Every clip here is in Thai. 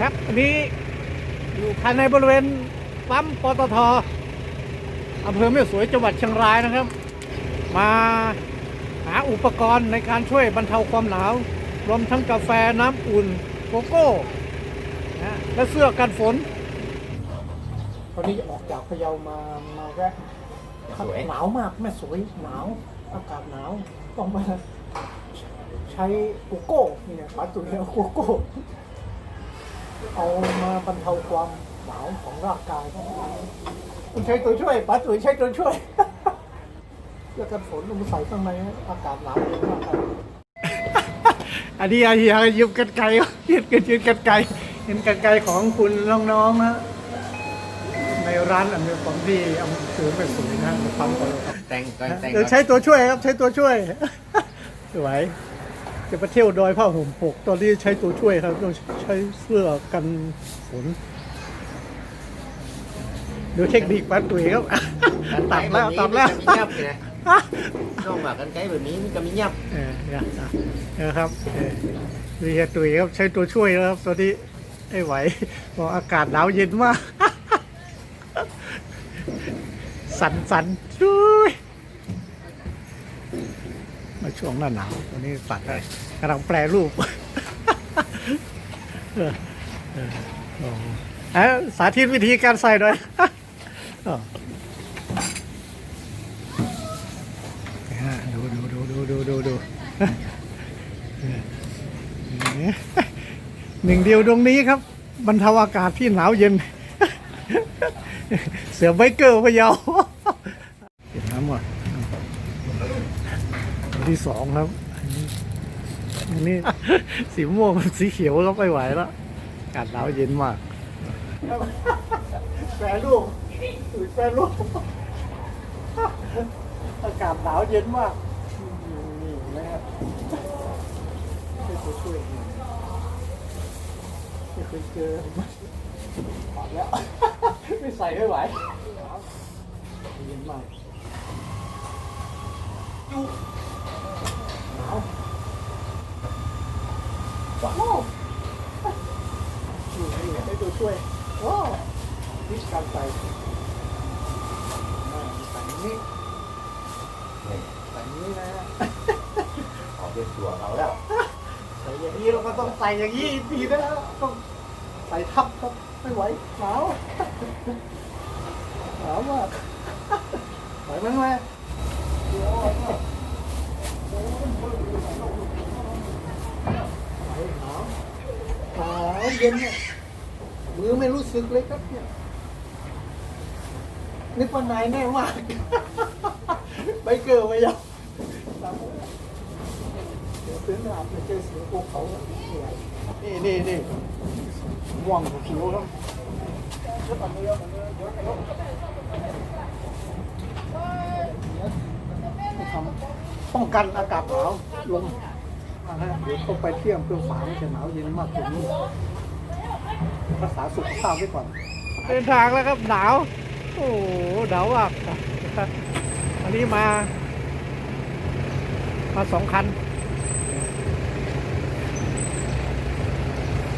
ครับอันนี้อยู่ภายในบริเวณปั๊มปตทอำเภอแม่สวยจังหวัดเชียงรายนะครับ มาหาอุปกรณ์ในการช่วยบรรเทาความหนาว รวมทั้งกาแฟน้ำอุ่นโกโก้นะและเสื้อกันฝนตอนนี้ออกจากพะเยามามาแวะสวยหนาวมากแม่สวยหนาวอากาศหนาวต้องมาใช้โกโก้เนี่ยปาตุเรียโกโก้ เอามาบรรเทาความหนาวของร่างกายคุณใช้ตัวช่วยป้าตุ๋ยใช้ตัวช่วยเพื่อกันฝนลงใส่ข้างในอากาศหนาวเย็นมากครับอันนี้อาเฮียยืมกันไกลเห็นกันยืมกันไกลเห็นกันไกลของคุณน้องๆนะในร้านอันนี้ของที่อำเภอแม่สวยนะทำก่อนครับแต่งก่อนแต่งเดี๋ยวก่อนใช้ตัวช่วยครับ ใช้ตัวช่วยสวย จะไปเที่ยวดอยผ้าห่มปก ตอนนี้ใช้ตัวช่วยครับ ต้องใช้เสื้อกันฝนดูเทคนิคปัดตุ๋ยครับกันไกตัดแล้วบบนี้ตัดแล้วมันก็มีเงียบเลยนะนอกจากกันไกลแบบนี้มันก็มีเงียบเออเนี่ยนะครับเออดูเฮียตุ๋ยครับใช้ตัวช่วยแล้วครับ ตอนนี้ไม่ไหวเพราะอากาศหนาวเย็นมาก สันสันช่วย มาช่วงหน้าหนาวตอนนี้ตัดแล้วกำลังแปรรูปเออเออโอ้โหเอ้าสาธิตวิธีการใส่หน่อยอ๋อฮะดูดูดูดูดูดูดูหนึ่งเดียวตรงนี้ครับบรรเทาอากาศที่หนาวเย็น เสือไบเกอร์พะเยา เก็บน้ำก่อนอัน ที่สองครับอันนี้สีม่วงกับสีเขียวก็ไม่ไหวแล้วอากาศหนาวเย็นมากแปรรูปอุยแปรรูปอากาศหนาวเย็นมากนี่นะครับช่วยช่วยหน่อยไม่เคยเจอถอดแล้วไม่ใส่ไม่ไหวหนาวเย็นมากจุหนาวว้าวนี่นี่ให้ตัวช่วยว้าววิธีการใส่อ่าใส่อย่างนี้ ใส่อย่างนี้นะฮะ ออกเป็นตัวเราแล้ว ใส่อย่างนี้เราก็ต้ องใส่อย่างนี้อีกทีนะต้องใส่ทับครับไม่ไหวหนาวหนาวมากไหวไหมแม่หนาวหนาวเย็นเนี่ยมือไม่รู้สึกเลยครับเนี่ยนึกว่านายแน่มากไบเกอร์ไปยัง เดี๋ยวซื้อมาเจอเสือภูเขานี่นี่นี่ม่วงกับผิวครับป้องกันอากาศหนาวลมนะฮะเดี๋ยวเข้าไปเที่ยงเพื่อฝางจะหนาวเย็นมากกว่านี้รักษาสุขภาพไว้ก่อนเดินทางแล้วครับหนาว โอ้โหหนาวมากอันนี้มา มาสองคัน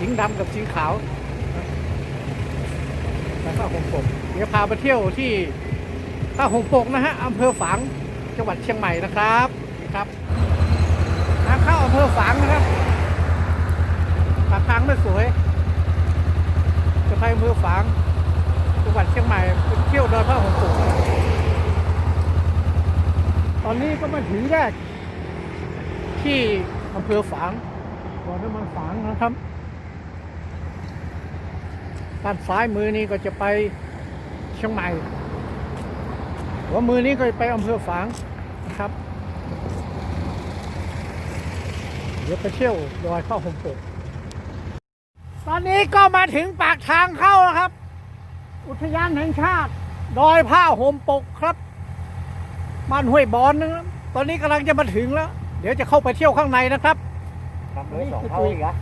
สีดำกับสีขาวแล้วหงปกเดี๋ยวพาไปเที่ยวที่ท่าหงปกนะฮะอำเภอฝางจังหวัดเชียงใหม่นะครับนะครับทางเข้าอำเภอฝางนะครับปากทางไม่สวย จะไปอำเภอฝางจังหวัดเชียงใหม่ไปเที่ยวเดินท่าหงปกตอนนี้ก็มาถึงแยกที่อำเภอฝางบ่อน้ำมันฝางนะครับ ด้านซ้ายมือนี้ก็จะไปเชียงใหม่หัวมือนี้ก็จะไปอำเภอฝางนะครับ เดี๋ยวไปเที่ยวดอยข้าวหมปกตอนนี้ก็มาถึงปากทางเข้าแล้วครับ อุทยานแห่งชาติ ดอยผ้าห่มปกครับบ้านห้วยบอนนะครับตอนนี้กำลังจะมาถึงแล้ว เดี๋ยวจะเข้าไปเที่ยวข้างในนะครับทำเลยสองเท่าอีกอะ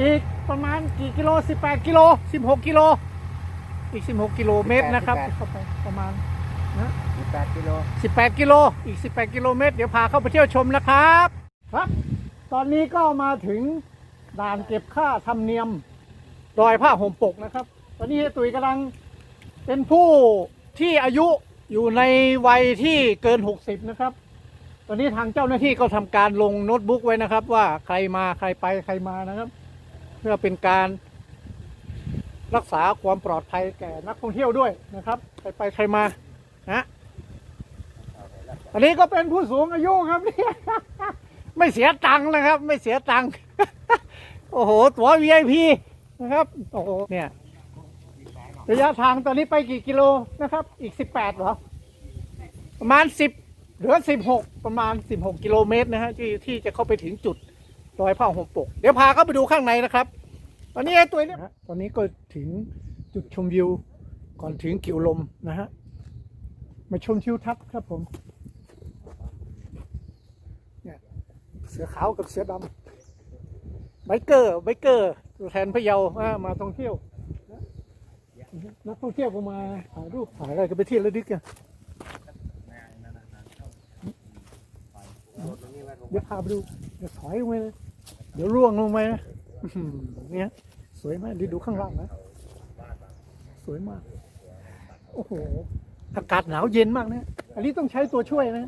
อีก ประมาณกี่กิโล 18 กิโล 16 กิโล อีก 16 กิโลเมตรนะครับเข้าไปประมาณสิบแปดกิโล18 กิโล อีก 18 กิโลเมตร เดี๋ยวพาเข้าไปเที่ยวชมนะครับ ครับ ตอนนี้ก็มาถึงด่านเก็บค่าธรรมเนียมดอยผ้าห่มปกนะครับ ตอนนี้เฮียตุ๋ยกำลังเป็นผู้ที่อายุอยู่ในวัยที่เกิน 60 นะครับ ตอนนี้ทางเจ้าหน้าที่ก็ทำการลงโน้ตบุ๊กไว้นะครับ ว่าใครมาใครไปใครมานะครับเพื่อเป็นการรักษาความปลอดภัยแก่นักท่องเที่ยวด้วยนะครับใครไปใครมานะอันนี้ก็เป็นผู้สูงอายุครับเนี่ยไม่เสียตังค์นะครับ ไม่เสียตังค์โอ้โห ตั๋ว VIP นะครับโอ้โหเนี่ยระยะทางตอนนี้ไปกี่กิโลนะครับ อีก18เหรอ ประมาณ10เหลือ16ประมาณ16กิโลเมตรนะฮะที่ที่จะเข้าไปถึงจุด รอยผ้าห่มปก เดี๋ยวพาเข้าไปดูข้างในนะครับ ตอนนี้ไอ้ตัวเนี้ยตอนนี้ก็ถึงจุดชมวิว ก่อนถึงกิวลมนะฮะ มาชมทิวทัศน์ครับผม เนี่ยเสือขาวกับเสือดำไบเกอร์ไบเกอร์ตัวแทนพะเยาอ่ามาท่องเที่ยว นักท่องเที่ยวก็มาถ่ายรูปถ่ายอะไรกันไปเที่ยวระลึกกัน ดี๋ยวพาไปดู เดี๋ยวถอยลงไปเลยเดี๋ยวร่วงลงไปนะเนี่ยสวยมากดีดูข้างล่างนะสวยมาก โอ้โห อากาศหนาวเย็นมากนะ อันนี้ต้องใช้ตัวช่วยนะ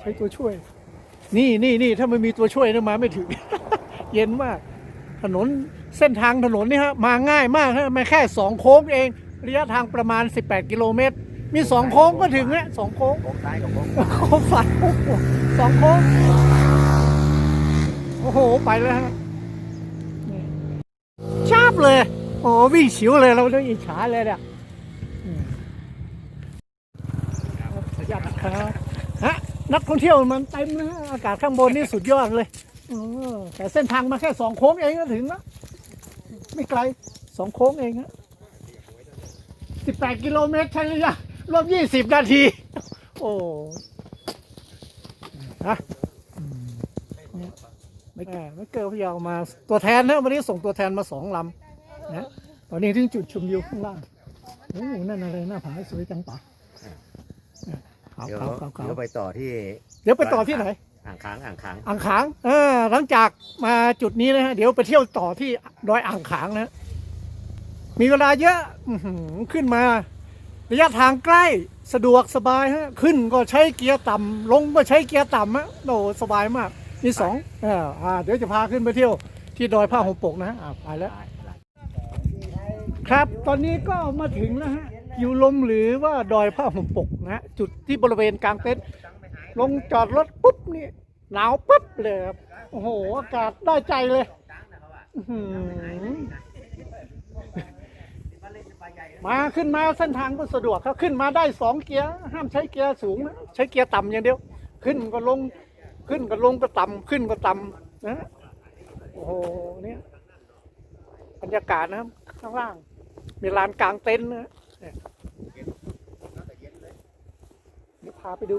ใช้ตัวช่วย นี่นี่นี่ถ้าไม่มีตัวช่วยนะมาไม่ถึง เย็นมาก ถนนเส้นทางถนนนี่ฮะมาง่ายมากฮะมาแค่สองโค้งเอง ระยะทางประมาณ 18 กิโลเมตร มีสองโค้งก็ถึงแล้วสองโค้งโค้งซ้ายกับโค้งโค้งฝันโอ้โหสองโค้ง โอ้โห ไปแล้วฮะชาบเลย โอ้วิ่งฉิวเลยเราต้องอิจฉาเลยเนี่ยอืมครับสุดยอดครับฮะนักท่องเที่ยวมันเต็มนะอากาศข้างบนนี่สุดยอดเลยแต่เส้นทางมาแค่สองโค้งเองก็ถึงแล้วไม่ไกลสองโค้งเองฮะสิบแปดกิโลเมตรใช่หรือยัง รวมยี่สิบนาที โอ้ฮะอืมเนี่ยไม่แก่ไม่เกิดพะเยามาตัวแทนนะวันนี้ส่งตัวแทนมาสองลำนะตอนนี้ถึงจุดชมวิวข้างล่างโอ้นั่นอะไรหน้าผาสวยจังปะขาวเดี๋ยวขาวขาวขาวเดี๋ยวไปต่อที่ เดี๋ยวไปต่อที่ไหนอ่างค้างอ่างค้างอ่างขางเออหลังจากมาจุดนี้นะฮะเดี๋ยวไปเที่ยวต่อที่ดอยอ่างขางนะ มีเวลาเยอะอื้อหือขึ้นมา ระยะทางใกล้สะดวกสบายฮะขึ้นก็ใช้เกียร์ต่ำลงก็ใช้เกียร์ต่ำฮะโอ้สบายมากมีสองเอออ่าเดี๋ยวจะพาขึ้นไปเที่ยวที่ดอยผ้าห่มปกนะฮะอ่าไปแล้ว ครับตอนนี้ก็มาถึงแล้วฮะอยู่ลมหรือว่าดอยผ้าห่มปกนะฮะจุดที่บริเวณกลางเต็นท์ลงจอดรถปุ๊บนี่หนาวปุ๊บเลยครับโอ้โหอากาศได้ใจเลยอื้อหือ มาขึ้นมาเส้นทางก็สะดวกครับขึ้นมาได้สองเกียร์ห้ามใช้เกียร์สูงนะใช้เกียร์ต่ำอย่างเดียว ขึ้นก็ลงขึ้นก็ลงก็ต่ำขึ้นก็ต่ำนะโอ้โหเนี่ยบรรยากาศนะครับ ข้างล่าง มีลานกลางเต็นท์นะเนี่ยเดี๋ยวพาไปดู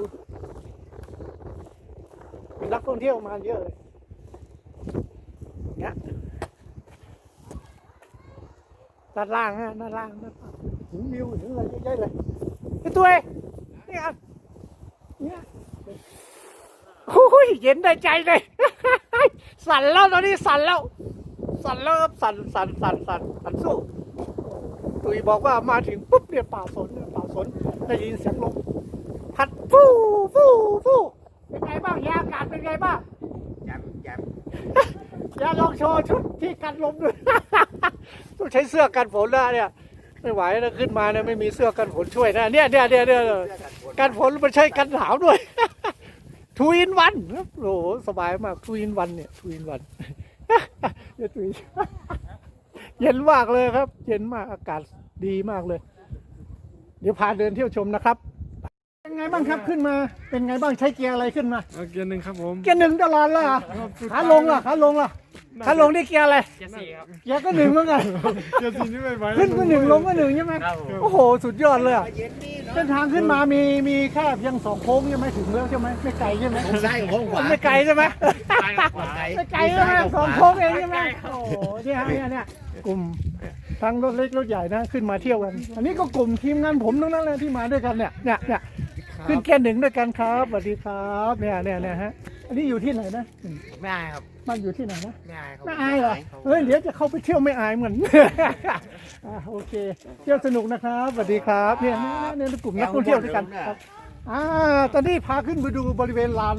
มีนักท่องเที่ยวมาเยอะเลยเนี่ย ด้านล่างฮะด้านล่างด้านล่างถึงวิวถึงอะไรเยอะแยะเลยไอ้ตัวเองนี่อะเนี่ยโอ้ยเย็นได้ใจเลยสั่นแล้วตอนนี้สั่นแล้ว สั่นแล้วครับสั่นสั่นสั่นสั่นสั่นสู้ตุยบอกว่ามาถึงปุ๊บเนี่ยป่าสนเนี่ยป่าสนได้ยินเสียงลมพัดฟู่ฟู่ฟู่เป็นไงบ้างยาอากาศเป็นไงบ้างแย้มแย้ม ยาลองโชว์ชุดที่กันลมด้วย ต้องใช้เสื้อกันฝนนะเนี่ย ไม่ไหวนะขึ้นมาเนี่ยไม่มีเสื้อกันฝนช่วยนะเนี่ยเนี่ยเนี่ยเนี่ยกันฝนมันใช่กันหนาวด้วย ทูอินวันโอ้โหสบายมากทูอินวันเนี่ยทูอินวันเดี๋ยวตุยเย็นมากเลยครับ เย็นมากอากาศดีมากเลย เดี๋ยวพาเดินเที่ยวชมนะครับเป็นไงบ้างครับขึ้นมา เป็นไงบ้างใช้เกียร์อะไรขึ้นมาเอาเกียร์หนึ่งครับผม เกียร์หนึ่งตลอดเลยเหรอขาลงล่ะขาลงล่ะ ขาลงนี่เกียร์อะไรเกียร์สี่ครับเกียร์ก็หนึ่งเหมือนกันเกียร์สี่นี่ไม่ไหวขึ้นก็หนึ่งลงก็หนึ่งใช่ไหมครับผมโอ้โห สุดยอดเลยอะเส้นทางขึ้นมามีมีแค่เพียงสองโค้งใช่ไหมถึงแล้วใช่ไหมไม่ไกลใช่ไหมโค้งซ้ายกับโค้งขวาไม่ไกลใช่ไหมซ้ายกับขวาไม่ไกลใช่ไหมสองโค้งเองใช่ไหมโอ้โหเนี่ยฮะเนี่ยเนี่ยกลุ่มทั้งรถเล็กรถใหญ่นะขึ้นมาเที่ยวกันอันนี้ก็กลุ่มทีมงานผมทั้งนั้นเลยที่มาด้วยกันเนี่ยเนี่ยเนี่ยขึ้นแกนหนึ่งด้วยกันครับสวัสดีครับเนี่ยเนี่ยเนี่ยฮะอันนี้อยู่ที่ไหนนะไม่ได้ครับ บ้านอยู่ที่ไหนนะไม่อายเขาไม่อายเหรอเฮ้ยเดี๋ยวจะเข้าไปเที่ยวไม่อายเหมือนอ่าโอเค เที่ยวสนุกนะครับสวัสดีครับเนี่ยเนี่ยเนี่ยกลุ่มนักท่องเที่ยวด้วยกันครับอ่าตอนนี้พาขึ้นไปดูบริเวณลาน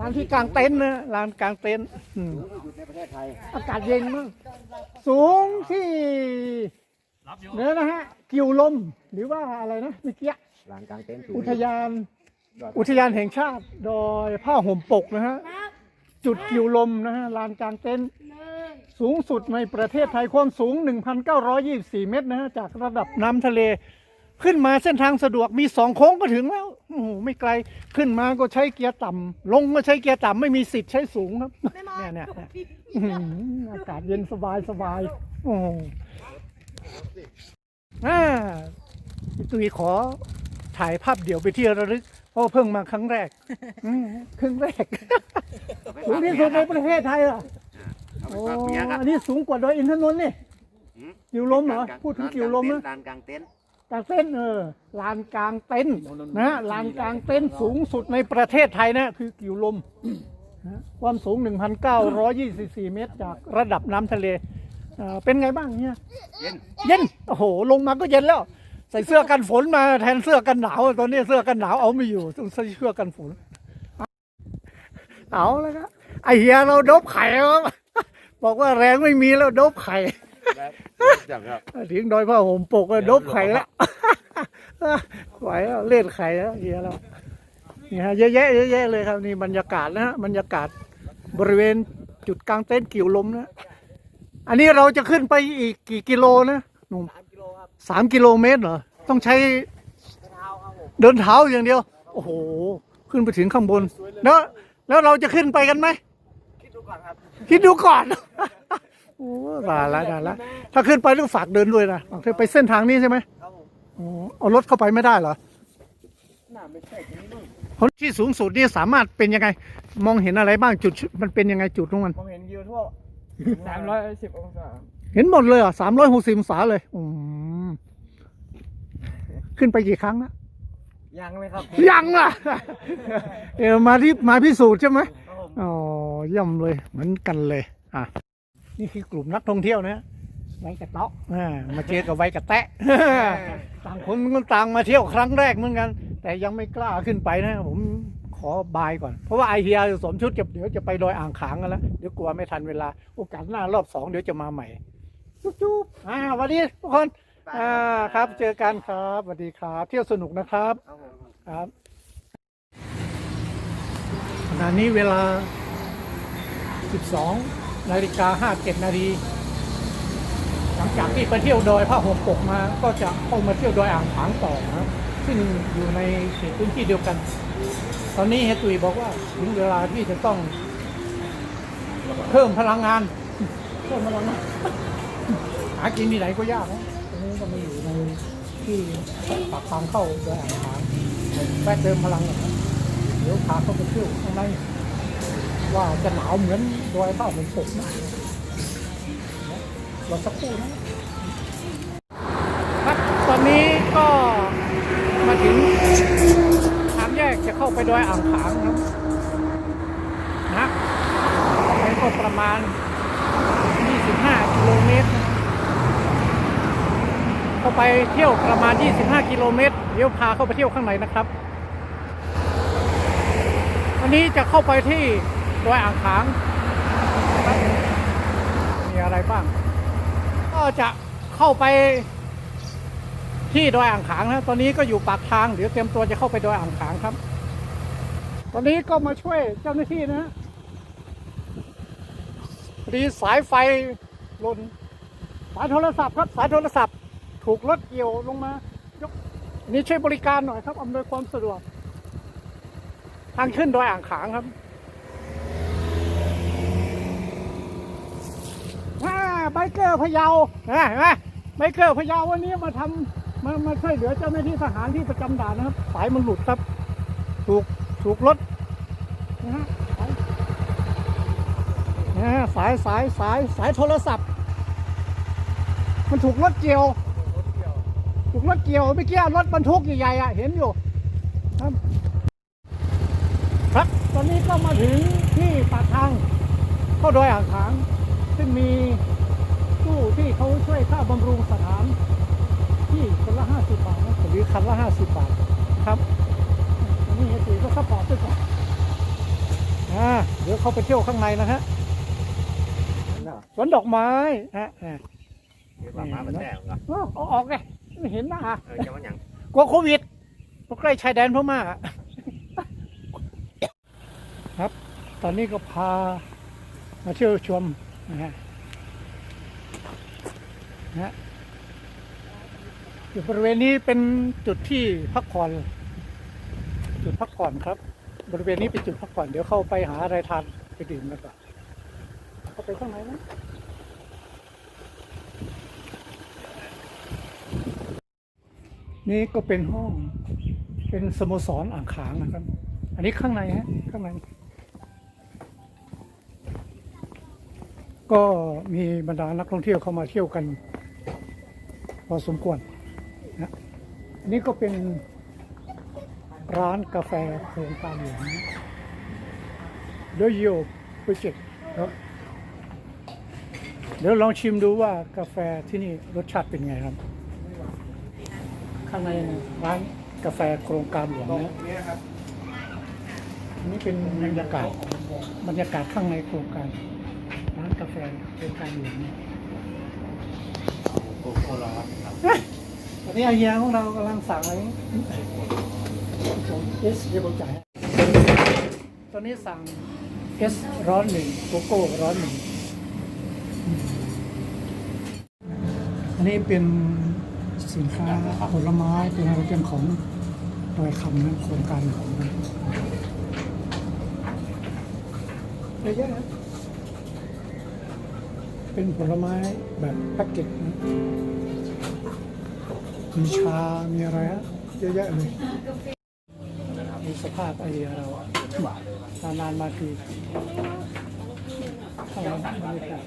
ลานที่กลางเต็นท์นะลานกลางเต็นท์อืมในประเทศไทยอากาศเย็นมากสูงที่เนี่ยนะฮะกิวลมหรือว่าอะไรนะเมื่อกี้ลานกลางเต็นท์สูงอุทยาน อุทยานแห่งชาติ ดอยผ้าห่มปกนะฮะ จุดกิวลมนะฮะลานกลางเต็นท์สูงสุดในประเทศไทยความสูง 1,924 เมตรนะฮะจากระดับน้ำทะเล ขึ้นมาเส้นทางสะดวกมีสองโค้งก็ถึงแล้วโอ้โหไม่ไกลขึ้นมาก็ใช้เกียร์ต่ำลงก็ใช้เกียร์ต่ำไม่มีสิทธิ์ใช้สูงครับเนี่ยเนี่ยเนี่ยอื้อหืออากาศเย็นสบายสบายโอ้โหอ่าพี่ตุยขอถ่ายภาพเดี่ยวไปที่ระลึก เพราะว่าเพิ่งมาครั้งแรกอืมครั้งแรกสูงที่สุดในประเทศไทยเหรอเอาไปโอ้ฝากเมียกันอันนี้สูงกว่าดอยอินทนนท์นี่หืม กิวลมเหรอพูดถึงกิวลมนะ ลานกลางเต็นท์กลางเต็นท์เออลานกลางเต็นท์นะลานกลางเต็นท์สูงสุดในประเทศไทยนะ คือกิวลมนะความสูง 1,924 เมตร จากระดับน้ำทะเลเอ่อเป็นไงบ้างเนี่ย เย็นเย็น โอ้โห ลงมาก็เย็นแล้ว ใส่เสื้อกันฝนมาแทนเสื้อกันหนาวตอนนี้เสื้อกันหนาวเอาไม่อยู่ต้องใส่เสื้อกันฝนเอาแล้วครับไอเฮียเราดบไข่ครับบอกว่าแรงไม่มีแล้วดบไข่จังครับถึงดอยผ้าห่มปกก็ดบไข่แล้วไหวแล้วเล่นไข่แล้วเฮียแล้วนี่ฮะเยอะแยะเยอะแยะเลยครับนี่บรรยากาศนะฮะบรรยากาศบริเวณจุดกลางเต็นท์กิ่วลมนะ อันนี้เราจะขึ้นไปอีกกี่กิโลนะหนุ่ม สามกิโลเมตรเหรอ ต้องใช้เดินเท้าอย่างเดียว โอ้โห ขึ้นไปถึงข้างบน แล้วแล้วเราจะขึ้นไปกันไหม คิดดูก่อนครับคิดดูก่อน โอ้ได้ละได้ละถ้าขึ้นไปต้องฝากเดินด้วยนะเธอไปเส้นทางนี้ใช่ไหมครับผมเอารถเข้าไปไม่ได้เหรอเพราะที่สูงสุดนี่สามารถเป็นยังไง มองเห็นอะไรบ้างจุดมันเป็นยังไงจุดตรงมันมองเห็นวิวทั่วสามร้อยสิบองศา เห็นหมดเลยเหรอะสามร้อยหกสิบองศาเลย อืมขึ้นไปกี่ครั้งนะยังไหมครับยังล่ะ เออมาที่มาพิสูจน์ใช่ไหมครับผมอ๋อเย่ำเลยเหมือนกันเลย อะ นี่คือกลุ่มนักท่องเที่ยวนะไว้กระเตาะอ่ามาเจอกับไว้กระแตะต่างคนก็ต่างมาเที่ยวครั้งแรกเหมือนกัน แต่ยังไม่กล้าขึ้นไปนะ ผมขอบายก่อน เพราะว่าไอเฮียสวมชุดจะเดี๋ยวจะไปดอยอ่างขางกันแล้วเดี๋ยวกลัวไม่ทันเวลา โอกาสหน้ารอบสองเดี๋ยวจะมาใหม่ จุ๊บจุ๊บอ่าสวัสดีทุกคน อ่าครับเจอกันครับสวัสดีครับ เที่ยวสนุกนะครับครับขณะนี้เวลา 12นาฬิกา57นาทีหลังจากที่ไปเที่ยวดอยผ้าห่มปกมา ก็จะเข้ามาเที่ยวดอยอ่างขางต่อนะซึ่งอยู่ในเขตพื้นที่เดียวกัน ตอนนี้เฮยตุยบอกว่าถึงเวลาที่จะต้อง เพิ่มพลังงานเพิ่มพลังงานากินที่ไหนก็ยากนะตรงนี้ก็มาอยู่ในที่ปากทางเข้าโดยอ่างขางแวะเติมพลังหน่อยนะเดี๋ยวพาเข้าไปเที่ยวข้างในว่าจะหนาวเหมือนดอยผ้าเป็นปกนะรอสักครู่นะครับตอนนี้ก็มาถึงทางแยกจะเข้าไปดอยอ่างขางครับนะไปก็ประมาณ 25 กิโลเมตร เข้าไปเที่ยวประมาณ 25 กิโลเมตรเดี๋ยวพาเข้าไปเที่ยวข้างในนะครับวันนี้จะเข้าไปที่ดอยอ่างขางมีอะไรบ้าง ก็จะเข้าไปที่ดอยอ่างขางนะตอนนี้ก็อยู่ปากทางเดี๋ยวเตรียมตัวจะเข้าไปดอยอ่างขางครับ ตอนนี้ก็มาช่วยเจ้าหน้าที่นะฮะดีสายไฟหล่นสายโทรศัพท์ครับสายโทรศัพท์ ถูกรถเกี่ยวลงมายกนนี้ช่วยบริการหน่อยครับอำนวยความสะดวก ทางขึ้นดอยอ่างขางครับว้าไบเกอร์พะเยาเห็นไหมไบเกอร์พะเยาวันนี้มาทำมามาช่วยเหลือเจ้าหน้าที่ทหารที่ประจำด่านนะครับสายมันหลุดครับ ถูกถูกรถนะฮะสายสายสายสายโทรศัพท์ มันถูกรถเกี่ยว รถเกี่ยวเมื่อกี้รถบรรทุกใหญ่ๆอะเห็นอยู่ครับ ครับ ตอนนี้ก็มาถึงที่ปากทางเข้าดอยอ่างขาง ซึ่งมีตู้ที่เขาช่วยค่าบำรุงสถานที่คนละห้าสิบบาทนะหรือคันละห้าสิบบาทครับอันนี้เฮียตีก็ซัพพอร์ตด้วยก่อนอ่าเดี๋ยวเขาไปเที่ยวข้างในนะฮะสวนดอกไม้ฮะอ่าว่ามาเป็นแน่เหรอ เอาเอาออกไงไม่ เห็นหน้าเออจะว่าหยังกลัวโควิดเพราะใกล้ชายแดนพม่าครับ ตอนนี้ก็พามาเที่ยวชมนะฮะนะฮะอยู่บริเวณนี้เป็นจุดที่พักผ่อน จุดพักผ่อนครับ บริเวณนี้เป็นจุดพักผ่อนเดี๋ยวเข้าไปหาอะไรทานไปดื่มกันก่อนเข้าไปข้างในนะ นี่ก็เป็นห้อง เป็นสโมสรอ่างขางนะครับ อันนี้ข้างในฮะข้างใน ก็มีบรรดานักท่องเที่ยวเข้ามาเที่ยวกัน พอสมควรนะอันนี้ก็เป็นร้านกาแฟโครงการหลวงโดยโยโปรเจกต์ครับเดี๋ยวลองชิมดูว่ากาแฟที่นี่รสชาติเป็นไงครับ ข้างในร้านกาแฟโครงการหลวงนะอันนี้เป็นบรรยากาศบรรยากาศข้างในโครงการร้านกาแฟโครงการหลวงนะโอ้โหร้อนครับตอนนี้อาเฮียของเรากำลังสั่งอะไรผมเอสเดี๋ยวผมจ่ายตอนนี้สั่งเอสร้อนหนึ่งโกโก้ร้อนหนึ่งอันนี้เป็น สินค้าผลไม้เป็นอะไรเป็นของดอยคำนะโครงการของนะเยอะแยะนะเป็นผลไม้แบบแพ็กเกจนะมีชา มีอะไรฮะเยอะแยะเลยมีสภาพไอเดียเรานานๆมาทีข้างหลังบรรยากาศ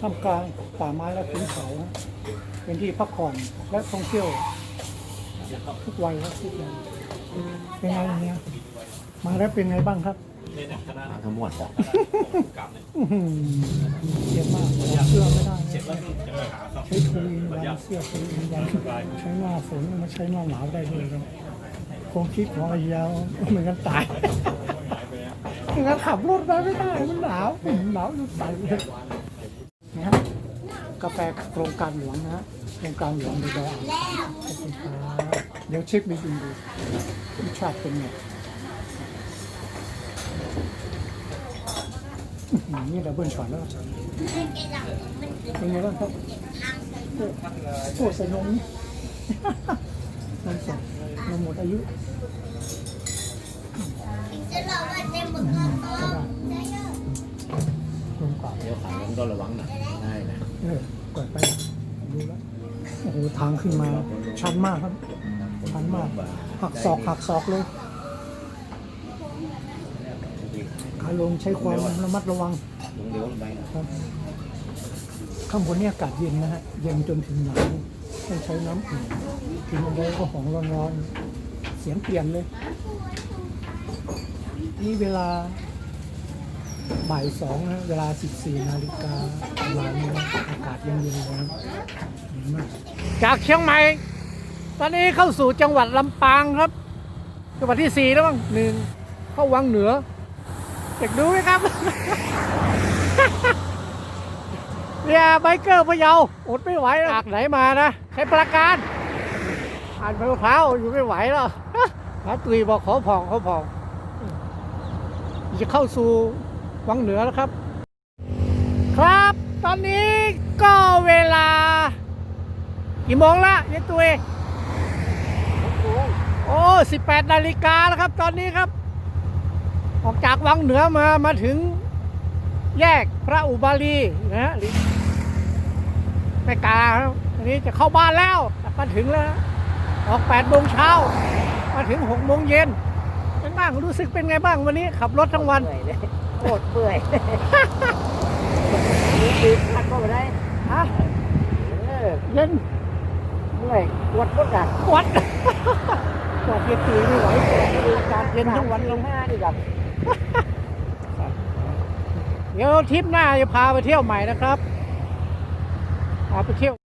ท่ามกลางป่าไม้และขุนเขา เป็นที่พักผ่อนและท่องเที่ยวทุกวัยและทุกอย่างเป็นไงเนี่ยมาแล้วเป็นไงบ้างครับมาทั้งหมดอะอื้อหือเจ็บมากถอดเสื้อไม่ได้นะใช้ทุนยันเสื้อทุนยันใช้หน้าฝนมาใช้หน้าหนาวได้ด้วยครับคงคิดของไอ้ยาวเหมือนกันตายไม่งั้นขับรถไปไม่ได้มันหนาวหนาวจะตายเลยนะฮะ กาแฟโครงการหลวงนะ โครงการหลวงในดอยอ่างขอบคุณครับเดี๋ยวเช็คบินดูรสชาติเป็นไงนี่ดับเบิ้ลช็อตแล้วเป็นไงบ้างครับโอ้โอ้ใส่นมนี่นมสดนมหมดอายุก็ได้นมดกว่าเดี๋ยวขันต้องระวังหน่อยได้นะเออเปิดไปดูแล้วโอ้โหทางขึ้นมาชันมากครับ ชันมาก หักศอกหักศอกเลยขาลงใช้ความระมัดระวังลงเดี๋ยวลงไปครับข้างบนเนี่ยอากาศเย็นนะฮะเย็นจนถึงหนาวต้องใช้น้ำอุ่นกินอะไรก็ของร้อนๆเสียงเปลี่ยนเลย นี่เวลา บ่ายสองนะเวลา 14 นาฬิกาเวลานี้นะอากาศเย็นๆเลยนะเย็นมากจากเชียงใหม่ ตอนนี้เข้าสู่จังหวัดลำปางครับ จังหวัดที่สี่แล้วมั้งหนึ่งเข้าวังเหนืออยากดูไหมครับ เนี่ยไบเกอร์พะเยาอดไม่ไหวแล้วจากไหนมานะใช้ประการ อ่านมะพร้าวอยู่ไม่ไหวแล้วหาตุยบอกขอผ่องขอผ่องจะเข้าสู่ วังเหนือแล้วครับ ครับตอนนี้ก็เวลา กี่โมงละยายตุยโอ้สิบแปดนาฬิกาแล้วครับ ตอนนี้ครับ ออกจากวังเหนือมามาถึงแยกพระอุบาลีนะฮะแม่กาครับอันนี้จะเข้าบ้านแล้วมาถึงแล้ว ออกแปดโมงเช้ามาถึงหกโมงเย็นเป็นบ้างรู้สึกเป็นไงบ้างวันนี้ ขับรถทั้งวันเโคตรเปื่อยนี่ตีพักก็ไม่ได้ฮะเออเย็นเมื่อยปวดปวดกันกวดกวดเย็นตื่นไม่ไหวอากาศเย็นทั้งวันลลงงห้าดีกับรเดี๋ยวทริปหน้าจะพาไปเที่ยวใหม่นะครับพาไปเที่ยว